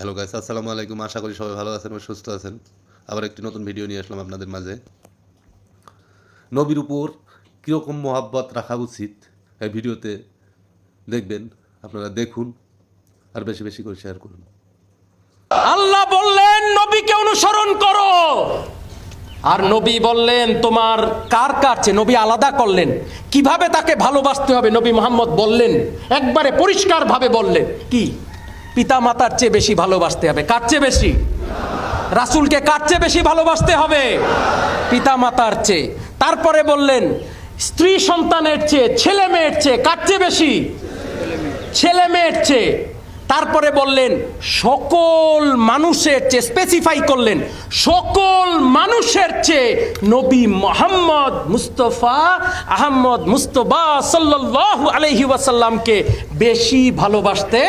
Hello guys আসসালামু আলাইকুম। আশা করি সবাই ভালো আছেন ও সুস্থ আছেন। আবার একটি নতুন ভিডিও নিয়ে আসলাম আপনাদের মাঝে। নবীর উপর কীরকম মোহাব্বত রাখা উচিত এই ভিডিওতে দেখবেন। আপনারা দেখুন আর বেশি বেশি করে শেয়ার করুন। আল্লাহ বললেন, নবীকে অনুসরণ করো। আর নবী বললেন, তোমার কার কাছে নবী আলাদা করলেন? কীভাবে তাকে ভালোবাসতে হবে? নবী মোহাম্মদ বললেন, একবারে পরিষ্কার ভাবে বললেন। কি? পিতা মাতার চেয়ে বেশি ভালোবাসতে হবে। কার চেয়ে বেশি? রাসূলকে কার চেয়ে বেশি ভালোবাসতে হবে? পিতা মাতার চেয়ে। তারপরে বললেন, স্ত্রী সন্তানের চেয়ে, ছেলে মেয়ের চেয়ে কার চেয়ে বেশি? ছেলে মেয়ের চেয়ে। তারপরে বললেন, সকল মানুষের চেয়ে স্পেসিফাই করলেন, সকল মানুষের চেয়ে নবী মোহাম্মদ মুস্তফা আহম্মদ মুস্তফা সাল্লাল্লাহু আলাইহি ওয়াসাল্লামকে বেশি ভালোবাসতে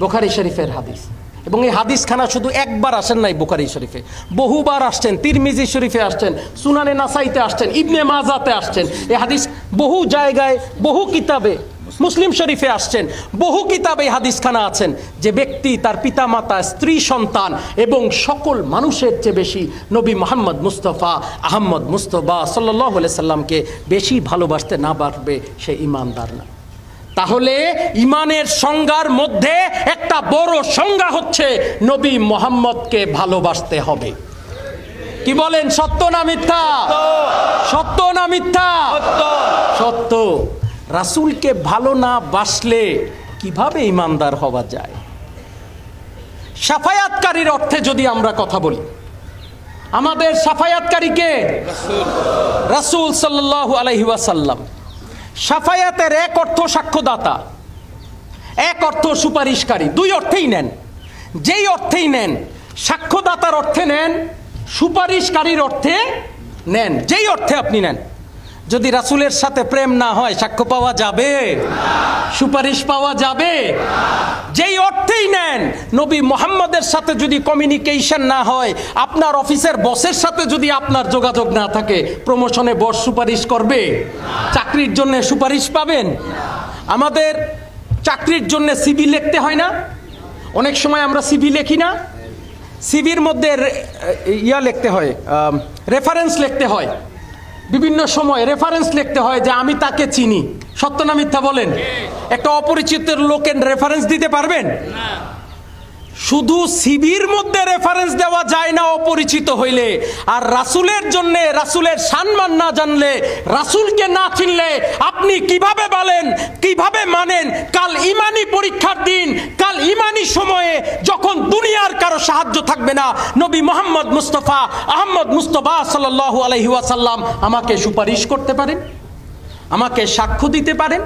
বোখারি শরীফের হাদিস। এবং এই হাদিসখানা শুধু একবার আসেন নাই বোখারি শরীফে। বহুবার আসছেন, তিরমিজি শরীফে আসছেন, সুনানে নাসাইতে আসছেন, ইবনে মাজাতে আসছেন। এই হাদিস বহু জায়গায়, বহু কিতাবে, মুসলিম শরীফে আসছেন, বহু কিতাবে হাদিসখানা আছেন। যে ব্যক্তি তার পিতামাতা, স্ত্রী, সন্তান এবং সকল মানুষের চেয়ে বেশি নবী মোহাম্মদ মুস্তফা, আহম্মদ মুস্তফা সাল্লাহ সাল্লামকে বেশি ভালোবাসতে না পারবে সে ইমানদার না। তাহলে ইমানের সংজ্ঞার মধ্যে একটা বড় সংজ্ঞা হচ্ছে নবী মোহাম্মদকে ভালোবাসতে হবে। কি বলেন, সত্য না মিথ্যা? সত্য না মিথ্যা? সত্য। রাসূলকে ভালো না বাসলে কীভাবে ইমানদার হওয়া যায়? সাফায়াতকারীর অর্থে যদি আমরা কথা বলি, আমাদের সাফায়াতকারীকে রাসূল সাল্লাল্লাহু আলাইহি ওয়াসাল্লাম। সাফায়াতের এক অর্থ সাক্ষ্যদাতা, এক অর্থ সুপারিশকারী, দুই অর্থেই নেন। যেই অর্থেই নেন, সাক্ষ্যদাতার অর্থে নেন, সুপারিশকারীর অর্থে নেন, যেই অর্থে আপনি নেন। যদি রাসুলের সাথে প্রেম না হয়, সাক্ষ্য পাওয়া যাবে? সুপারিশ পাওয়া যাবে? যেই অর্থেই নেন, নবী মোহাম্মদের সাথে যদি কমিউনিকেশন না হয়, আপনার অফিসের বসের সাথে যদি আপনার যোগাযোগ না থাকে প্রমোশনে বস সুপারিশ করবে? চাকরির জন্য সুপারিশ পাবেন? আমাদের চাকরির জন্য সিবি লিখতে হয় না? অনেক সময় আমরা সিবি লিখি না? সিবির মধ্যে ইয়া লিখতে হয় রেফারেন্স লিখতে হয়। বিভিন্ন সময় রেফারেন্স লিখতে হয় যে আমি তাকে চিনি। সত্য না মিথ্যা বলেন? একটা অপরিচিত লোকের রেফারেন্স দিতে পারবেন? শুধু সিবির মধ্যে রেফারেন্স দেওয়া যায় না অপরিচিত হইলে। আর রাসূলের জন্য, রাসূলের সম্মান না জানলে, রাসূলকে না চিনলে আপনি কীভাবে বলেন, কীভাবে মানেন? কাল ইমানি পরীক্ষার দিন, কাল ইমানি সময়ে যখন সাহায্য থাকবে না। নবী মোহাম্মদ মুস্তফা আহম্মদ মুস্তফা সাল্লাহ আলাইহি ওয়াসাল্লাম আমাকে সুপারিশ করতে পারেন, আমাকে সাক্ষ্য দিতে পারেন